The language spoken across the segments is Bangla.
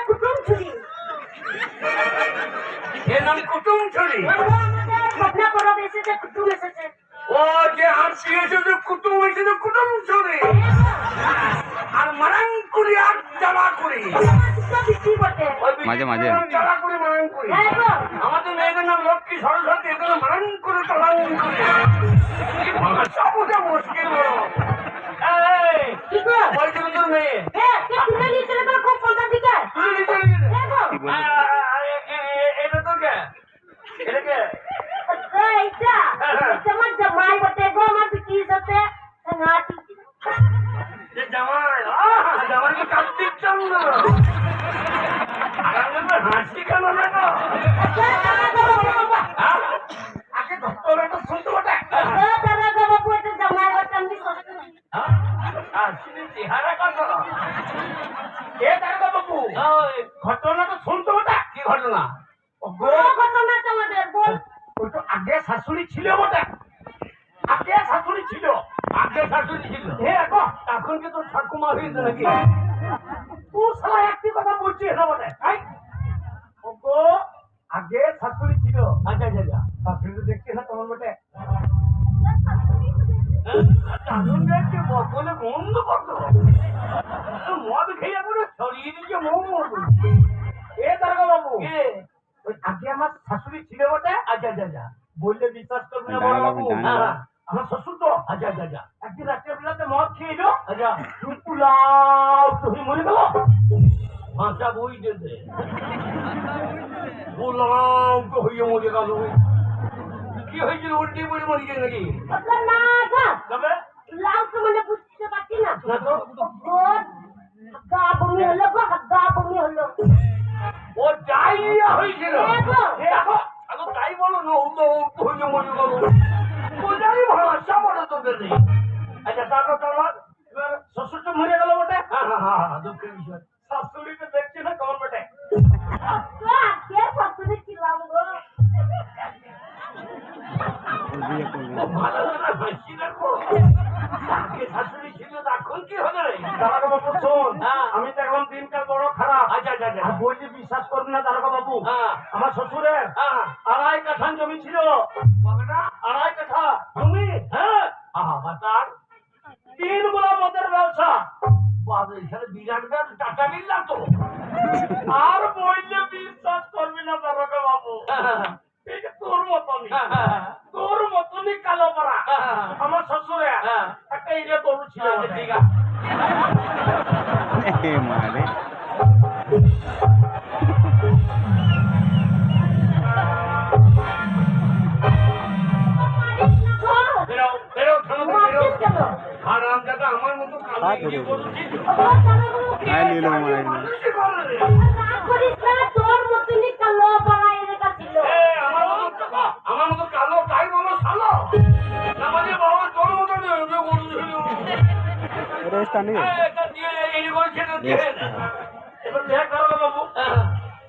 কুটুম নাম কুটুম ছড়ি কুটুম এসেছে। ও যে হাসি এসেছে কুটুম এসেছে কুটুম ছড়ি আর মারাং করি আর জ্বালা করি মাঝে মাঝে। আমাদের মেয়েদের নাম লক্ষ্মী সরস্বতী করে করি বোঝা মুশকিল বড়। এই কি তো এটা জামাই জামাই কার্তিক চন্দ্র। এ বাবু ঘটনাটা শুনতে বটে। কি ঘটনা? ও ঘটনা তোমাদের, বল। ওই তো আগে শাশুড়ি ছিল বটে। আগে শাশুড়ি ছিল। আগে শাশুড়ি ছিল। হে এখন কি তোর ঠাকুমা হয়েছে নাকি? তুই শালা একটি কথা বলছিস না বটে। আই ও গো আগে শাশুড়ি ছিল। আচ্ছা আচ্ছা আচ্ছা। শাশুড়ি তো দেখছিস না তোমার বটে। দাদুন দেখছে বলে বন্ধ করতো মদ খেয়ে করে ছড়িয়ে দিচ্ছে মোমো এ দারোগা বাবু। আগে আমার শাশুড়ি ছিল বটে? আচ্ছা আচ্ছা আচ্ছা বললে বিশ্বাস করবে না বড় বাবু জানি। না। হ্যাঁ, আমার শ্বশুর তো। আচ্ছা আচ্ছা আচ্ছা একদিন রাত্রে বেলাতে মদ খেয়ে এলো। আচ্ছা পুলাও তুই মরে গেল। ভাষা বই দিতে পুলাও তো হইয়ে মরে গেল। কি হয়েছিল? উল্টে পড়ে মরে গেছে নাকি? তবে ও হইয়ে মরে গেল ও জানি ভাষা বলে আচ্ছা তারপর তারপর? এবার শ্বশুর মরে গেল বটে? হ্যাঁ হ্যাঁ হ্যাঁ হ্যাঁ, দুঃখের বিষয়। শাশুড়িকে দেখছি না কেমন বটে? তো শোন। আমি দেখলাম দিনকাল বড় খারাপ। আচ্ছা আচ্ছা আচ্ছা বলছি বিশ্বাস করবি না দাঁড়াগো বাবু। আমার শ্বশুরের আড়াই কাঠান জমি ছিল। আড়াই কাঠা জমি? হ্যাঁ। আহা তিনগুলা মদের ব্যবসা। এখানে বিরাট ব্যাগ টাকা নিলাম তো। আর বললে বিশ্বাস করবি না দারোগা বাবু। তোর মতনই। তোর মতনই কালো পাড়া। আমার শ্বশুরে একটা এরিয়া গরু ছিল। ঠিক আছে। এবার দেখ বাবু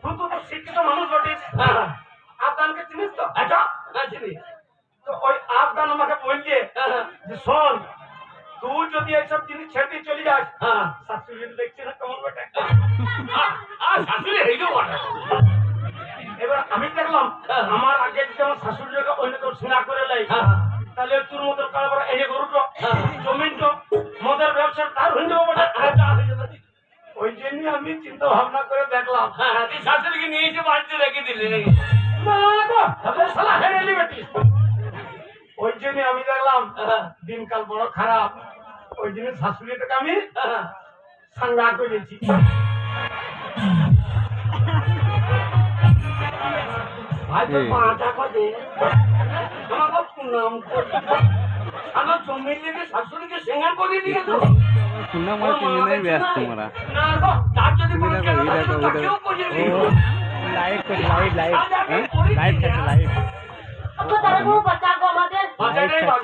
তুই তো শিক্ষিত মানুষ বটিস আফগানকে চিনিস তো এটা না চিনি তো ওই আফগান আমাকে বলছে যে শোন তুই যদি এইসব জিনিস ছেড়ে চলে যাস শাশুড়ি দেখছি না কেমন বেটা শাশুড়ি হয়ে যাব এবার আমি দেখলাম আমার আগে যদি আমার শাশুড়িকে অন্য কেউ সেনা করে লাই তাহলে তোর মতো কারবার এনে গরুটো জমিন তো মদের ব্যবসা তার হয়ে যাব ওই জন্য আমি চিন্তা ভাবনা করে দেখলাম। শাশুড়িকে নিয়ে এসে বাড়িতে রেখে দিলে নাকি। ওই জন্য আমি দেখলাম দিনকাল বড় খারাপ। ওই জন্য শাশুড়িটাকে আমি সাঙ্গা করেছি। ভাই তো। পাঁচটা আমাকে প্রণাম করি। আমার জমির লেগে শাশুড়িকে সেঙ্গা করে দিয়ে তো শুনলাম ব্যস্ত তোমরা তার যদি এই দেখো থাকতো, ওই তাকেও দেখো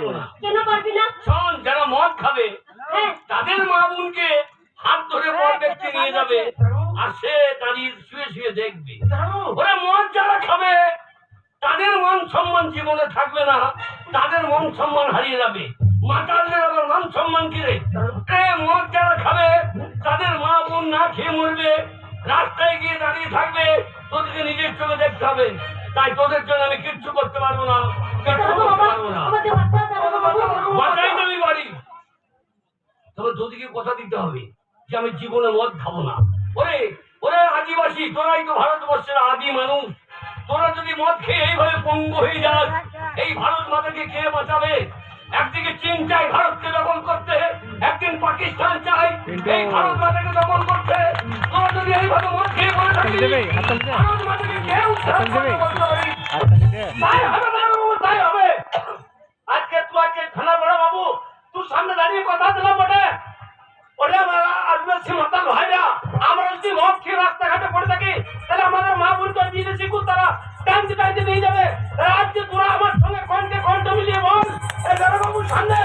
শুয়ে দেখবে। ওরা মদ যারা খাবে সম্মান জীবনে থাকবে না। তাদের মন সম্মান হারিয়ে যাবে। মাতালদের আবার মান সম্মান কি রে? এ, মদ যারা খাবে, তাদের মা বোন না খেয়ে মরবে। রাস্তায় গিয়ে দাঁড়িয়ে থাকবে, তোদেরকে নিজের চোখে দেখতে হবে। তাই তোদের জন্য আমি কিচ্ছু করতে পারব না তবে কথা দিতে হবে যে, আমি জীবনে মদ খাব না। ওরে ওরে আদিবাসী তোরাই তো ভারতবর্ষের আদি মানুষ। তোরা যদি মদ খেয়ে এইভাবে পঙ্গু হয়ে যাস এই ভারত মাতাকে কে বাঁচাবে? একদিকে চীন চাই ভারতকে দখল করতে একদিন পাকিস্তান চাই এই ভারত মাতাকে দখল করতে। তোরা যদি এইভাবে মদ খেয়ে বলে থাকিস। ভারত মাতাকে কে উদ্ধার। তাই হবে তাই হবে আজকে তুই আজকে থানা বড় বাবু তুই সামনে দাঁড়িয়ে কথা দিলাম বটে। ওরে আমার আদিবাসী মাতাল দিতে শিখুন তারা। টানতে টানতে নিয়ে যাবে। রাজ্যে তোরা আমার সঙ্গে কণ্ঠে কণ্ঠ মিলিয়ে বল। এই দাদাবাবুর সামনে।